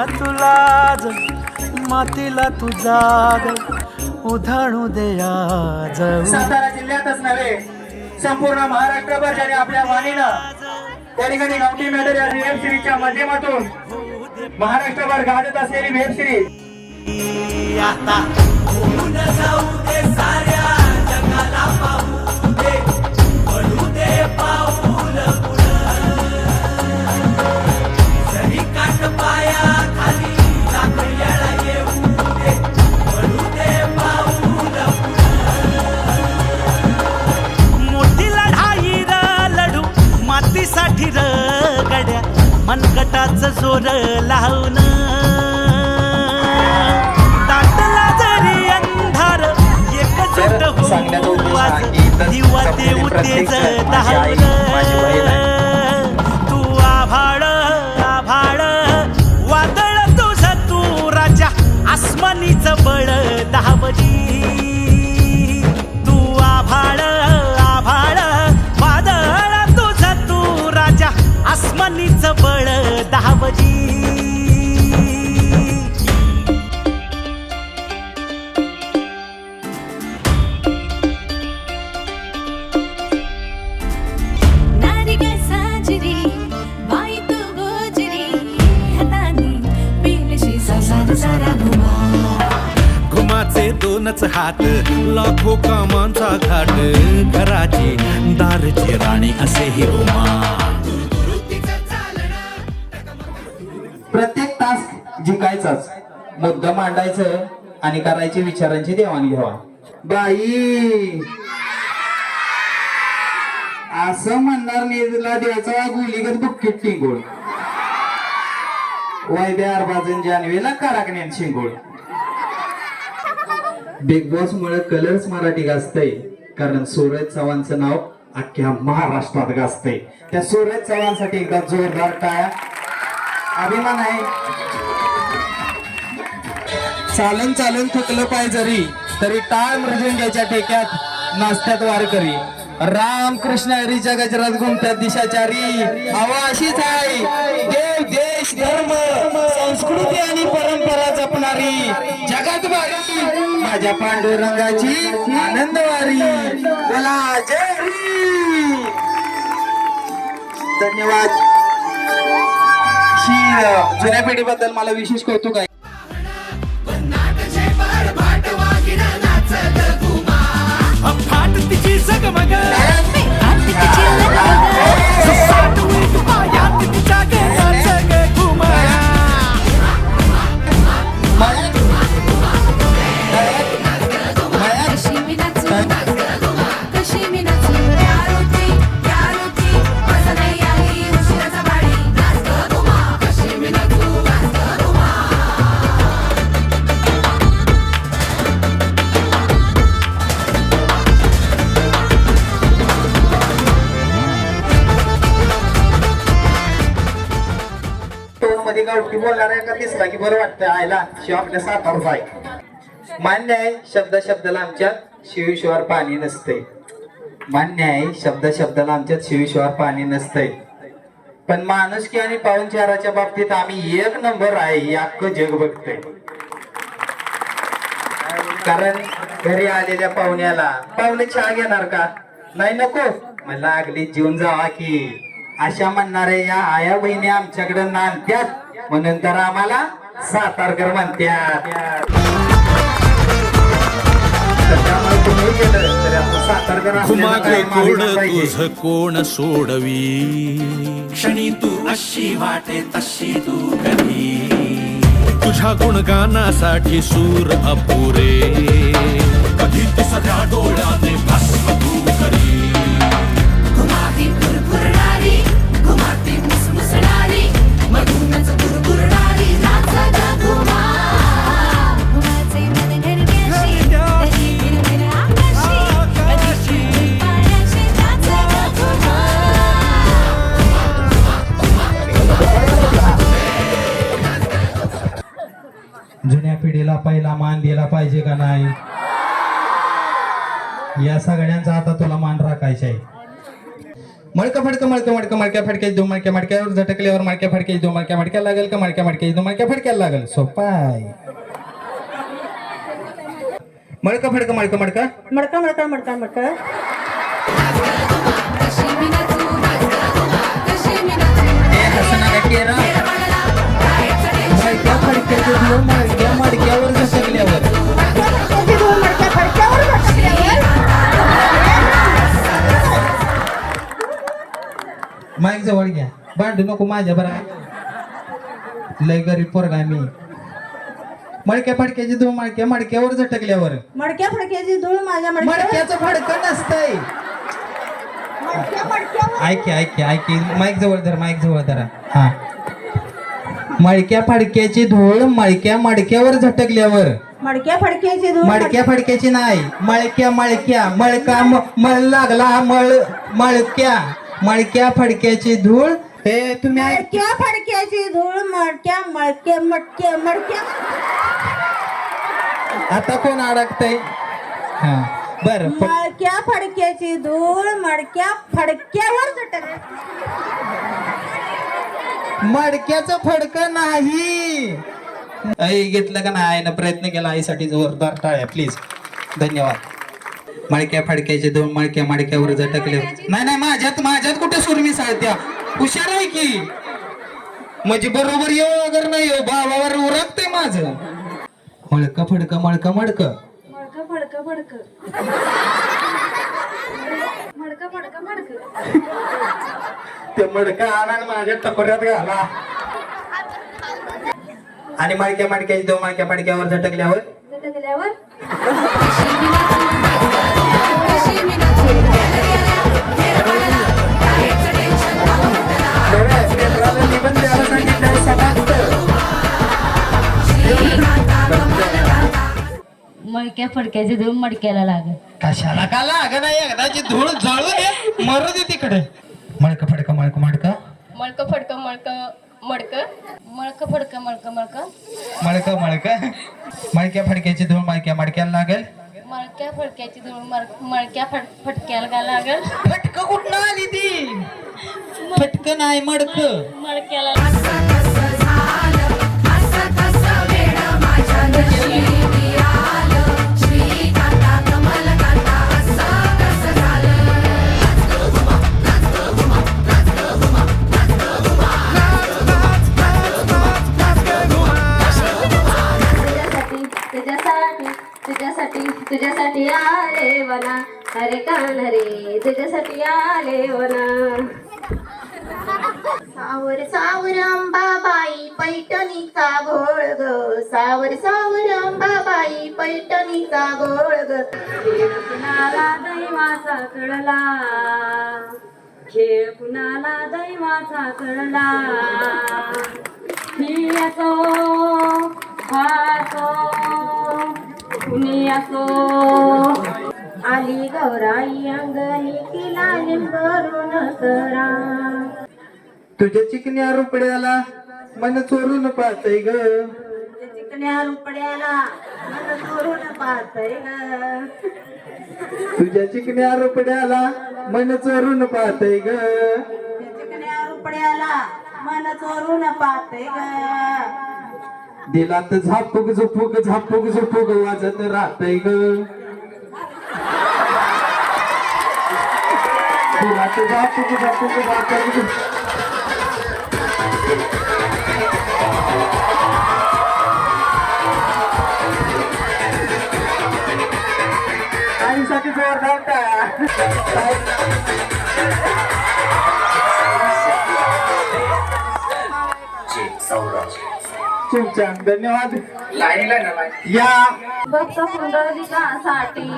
सोडून तुलाज मातीला तू जाग उधाणू दे आज. सातारा जिल्ह्यातच नव्हे संपूर्ण महाराष्ट्रभर ज्याने आपल्या वाणीनं त्या ठिकाणी गावठी मॅटर या वेब सिरीजच्या माध्यमातून महाराष्ट्रभर गाजत असलेली वेब सिरीज आता लावून दाटला जरी अंधार तर दिवा ते संपूर्ण उतेज संसार सारा घुमा घुमाचे दोनच हात लाखो कामांचा घाट घराची दारची राणी असे ही घुमा प्रत्येक तास जिंकायचाच. मुद्दा मांडायचं आणि करायची विचारांची देवाणघेवाण. बाई! असं म्हणणार नेजला द्यायचा गुलीगत बुक्कीट टिंगोळ वैद्य अर्बाजन जानवेला काराकण्यात शिंगोळ. बिग बॉस मुळे कलर्स मराठी गाजतय. कारण सूरज चव्हाणचं नाव अख्ख्या महाराष्ट्रात गाजतय. त्या सूरज चव्हाणसाठी एकदा जोरदार टाळ्या. अभिमान आहे. चालन चालन थकलं पाय जरी तरी टाळ मृदुंग्याच्या टेक्यात नाचत्यात वारकरी. राम कृष्ण हरीच्या गजरात घुमत्यात दिशाचारी. हवा अशीच आहे. देव देश देव. संस्कृती आणि परंपरा जपणारी जगात वारी. माझ्या पांडुरंगाची आनंदवारी बोला जय धन्यवाद. जुन्या पिढीबद्दल मला विशेष कौतुक आहे. मध्ये गावठी बोलणारा एका दिसला की बरं वाटतं आयला. शिव आपल्या सातारचा आहे. मान्य आहे शब्द शब्दाला आमच्यात शिवीशिवार पाणी नसते मान्य आहे शब्द शब्दाला आमच्यात शिवीशिवार पाणी नसते पण माणुसकी आणि पाहुणचाराच्या बाबतीत आम्ही एक नंबर आहे हे जग बघतंय. कारण घरी आलेल्या पाहुण्याला पाहुणे चहा घेणार का? नाही नको. मला अगली जीवन जावा की. अशा म्हणणाऱ्या या आया बहिणी आमच्याकडे नांदत्यात. म्हणून तर आम्हाला सातारकर म्हणत्यात. तुझ कोण सोडवी? क्षणी तू अशी वाटे तशी तू कधी? तुझ्या गुणगानासाठी सूर अपुरे. कधी ते सगळ्या डोळ्याने भस्म या सगळ्यांचा आता तुला मान राखायचा आहे. मडकं फडकं मडकं मडकं मडक्या फडक्याची दोन मडक्या मडक्यावर झटकल्यावर मडक्या फडक्याची दोन मडक्या मडक्या लागेल का मडक्या मडक्याची दोन मडक्या फडक्याला लागेल? सोपा आहे मडकं फडकं मडकं मडकं. मडका मडका मडका मडका. मडक्या मडक्यावर झटकल्यावर. माईक जवळ घ्या. भांडू नको माझ्या बरा. लय गरीब पोरगा मी. मडक्या फडक्याची दोन मडक्या मडक्यावर झटकल्यावर. मडक्या फडक्याची धूळ माझ्या मडक्याचं फडकं नसतंय. ऐके ऐके ऐके माईक जवळ धर माईक जवळ धरा. हा. मडक्या फडक्याची धूळ मळक्या मडक्यावर झटकल्यावर. मडक्या फडक्याची धूळ मडक्या फडक्याची नाही. मळक्या मळक्या. मळका मळ लागला मळ मळक्या. मळक्या फडक्याची धूळ हे तुम्ही ऐक मडक्या फडक्याची धूळ मडक्या मडक्या मडक्या मडक्या. आता कोण अडकतय? हा बर मडक्या फडक्याची धूळ मडक्या फडक्यावर मडक्याचं फडकं नाही. आई घेतलं का नाही? आईनं प्रयत्न केला आईसाठी जोरदार टाळ्या प्लीज धन्यवाद. मळक्या फडक्याचे दोन मळक्या मडक्यावर झटकले. नाही नाही माझ्यात माझ्यात कुठे सुरमी साळत्या? हुशार आहे की? म्हणजे बरोबर येऊ अगर नाही येऊ भावावर उरकते माझं. मळक फडक मळक मडक. फडकं फडकं. मडकं मडकं. ते मडक आणा आणि माझ्या टकोऱ्यात घाला. आणि मळक्या मडक्याची दोन मळक्या फडक्यावर झटकल्यावर? झटकल्यावर? मडक्या फडक्याचे दोन मडक्याला लागल. कशाला? का लाग नाही? एकदाची धूळ जळू दे. मरू दे तिकडे. मळक फडक मळक मडक. मडक फडक मडक मडक. मडक फडक मडक मडक. मळक मळक मळक्या फडक्याची धूळ मळक्या मडक्याला लागेल. मडक्या फडक्याची दोन मड- मडक्या फड फटक्याला का लागल? फटक कुठं आली ती? फटक नाही मडक. मडक्याला असं तुझ्यासाठी आले वना. अरे कान रे तुझ्यासाठी आले वना. सावर सावर अंबाबाई पैठणीचा घोळ ग सावर सावर अंबाबाई पैठणीचा घोळ ग खेळ कुणाला दैवाचा कळला? खेळ कुणाला दैवाचा कळला? ही हासो कुणी असो आली गौराई अंगणी तिला लिंबरून करा तुझ्या चिकन्या रुपड्याला मन चोरून पाहतय ग. चिकण्या रुपड्याला मन चोरून पाहतय ग. तुझ्या चिकन्या रुपड्याला मन चोरून पाहतय ग. चिकण्या रुपड्याला मन चोरून पाहतय ग. दिलात झापूक झुपूक झापूक झुपूक वाजत राहतय ग तर झापूक झुपूक झापूक झुपूक आईसाठी जोरदार टाळ्या. छान धन्यवाद. या. भक्त पुंडलिकासाठी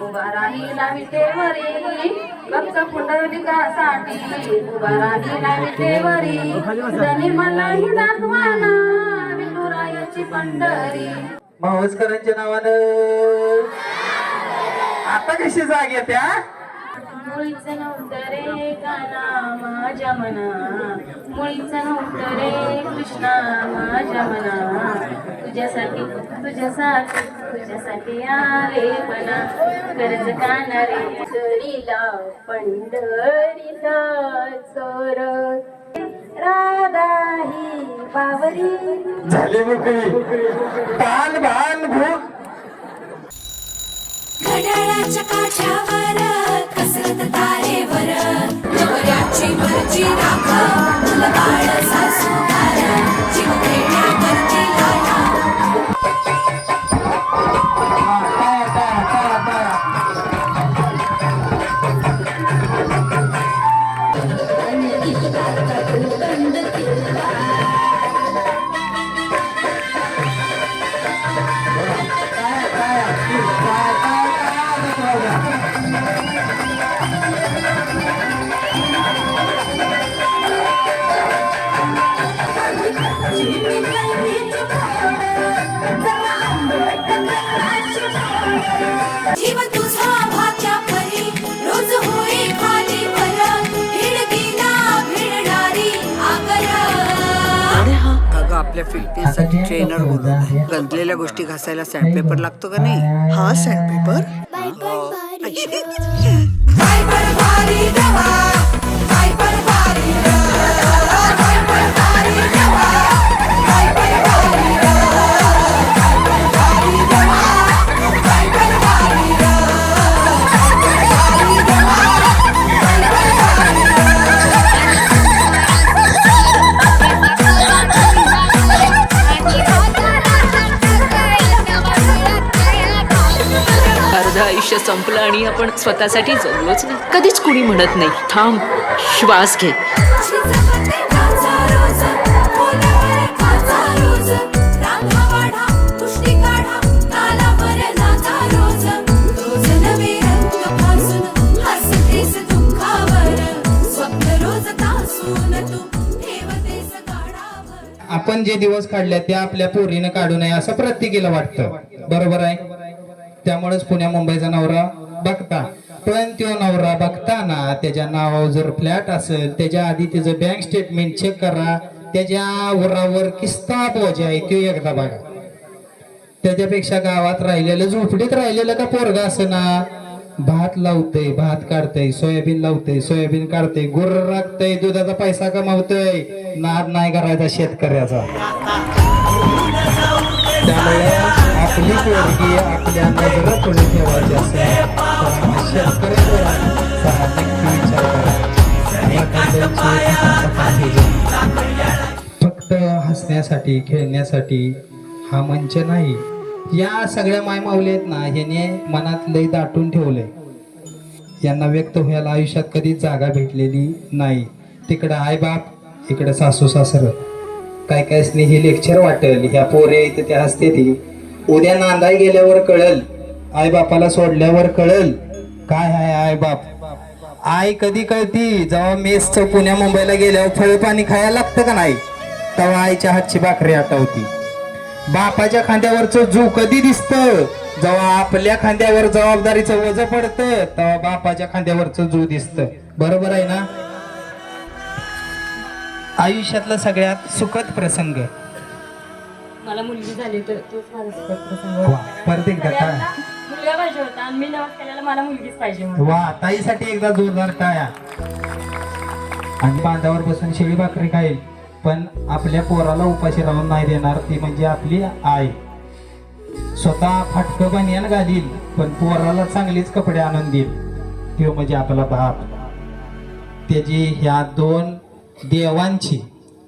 उभा राहिला विटेवरी. भक्त पुंडलिकासाठी उभा राहिला विटेवरी. ही दाखवाना विठुरायाची पंढरी. मावसकरांच्या नावानं. आता कशी जाग येत्या मुळीच नव्हतं रे गाना माझ्या मना मुळीच नव्हतं रे कृष्णा माझ्या मना। तुझ्यासाठी तुझ्यासाठी तुझ्यासाठी आले मना। कर्ज कानारे चरीला पंढरीचा चोर राधा ही बावरी। झाली मोकळी तान भान भूक। घड्याळाच्या काठावर कसरत तारेवर। फिल्मसाठी ट्रेनर बोलवलाय गंजलेल्या गोष्टी घासायला सँडपेपर लागतो का नाही? हा सँडपेपर संपलं आणि आपण स्वतःसाठी जगलोच ना कधीच कुणी म्हणत नाही थांब श्वास घे. आपण जे दिवस काढले ते आपल्या पोरीनं काढू नये असं प्रत्येकीला वाटतं. बरोबर आहे? त्यामुळेच पुण्या मुंबईचा नवरा बघता. पण तो नवरा बघताना त्याच्या नावावर जर फ्लॅट असेल त्याच्या आधी त्याचं बँक स्टेटमेंट चेक करा त्याच्या उरावर किस्ता बोजा आहे तो एकदा बघा. त्याच्यापेक्षा गावात राहिलेलं झोपडीत राहिलेलं का पोरगा असं ना? भात लावतय भात काढतय सोयाबीन लावतय सोयाबीन काढतय गुर राखतय दुधाचा पैसा कमावतय नाद नाही करायचा शेतकऱ्याचा. त्यामुळे आपली पोरगी आपल्या नजर पुढे ठेवायची असेल शेतकऱ्यावर विचार करा. फक्त हसण्यासाठी खेळण्यासाठी हा मंच नाही. या सगळ्या मायमावले आहेत ना ह्याने मनात लय दाटून ठेवलंय. यांना व्यक्त व्हायला आयुष्यात कधी जागा भेटलेली नाही. तिकडं आई बाप इकडं सासू सासर. काय काय स्नेही लेक्चर वाटेल ह्या पोरे इथं त्या हसते ती. उद्या नांदाय गेल्यावर कळल. आई बापाला सोडल्यावर कळल. काय आहे आई बाप आई कधी कळती? जेव्हा मेसच पुण्या मुंबईला गेल्यावर फळ पाणी खायला लागतं का नाही? तेव्हा आईच्या हातची भाकरी आठवती. बापाच्या खांद्यावरचं जू कधी दिसतं? जेव्हा आपल्या खांद्यावर जबाबदारीचं वज पडतं तेव्हा बापाच्या खांद्यावरचं जू दिसत. बरोबर आहे ना? आयुष्यातला सगळ्यात सुखद प्रसंग. मला मुलगी झाली तर तोच माझा परत एकदा मुलगा पाहिजे होता आणि मी नवस केलेला मला मुलगीच पाहिजे वा ताईसाठी एकदा जोरदार टाळ्या. आणि बांधावर बसून शेळी भाकरी खाईल पण आपल्या पोराला उपाशी राहून नाही देणार ती म्हणजे आपली आई. स्वतः फाटकं बनियान घालील पण पोराला चांगलीच कपडे आणून देईल. तो म्हणजे आपला बाप. त्याची ह्या दोन देवांची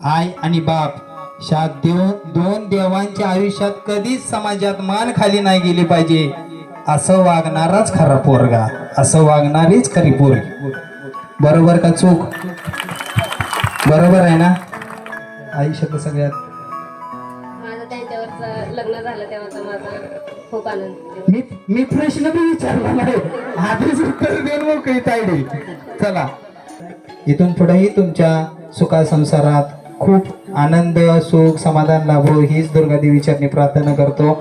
आई आणि बाप. देव दोन देवांच्या आयुष्यात कधीच समाजात मान खाली नाही गेली पाहिजे. असं वागणाराच खरा पोरगा. असं वागणारीच खरी पोरगी. बरोबर का चूक? बरोबर आहे ना? आयुष्यात सगळ्यात. माझं त्यांच्यावरचं लग्न झालं तेव्हाचा माझा खूप आनंद मी मी प्रश्न पण विचारला नाही. आधीच उत्तर देऊन मोकळी तायडी चला. इथून पुढेही तुमच्या सुखा संसारात खूप आनंद सुख समाधान लाभो हीच दुर्गा देवीच्या प्रार्थना करतो.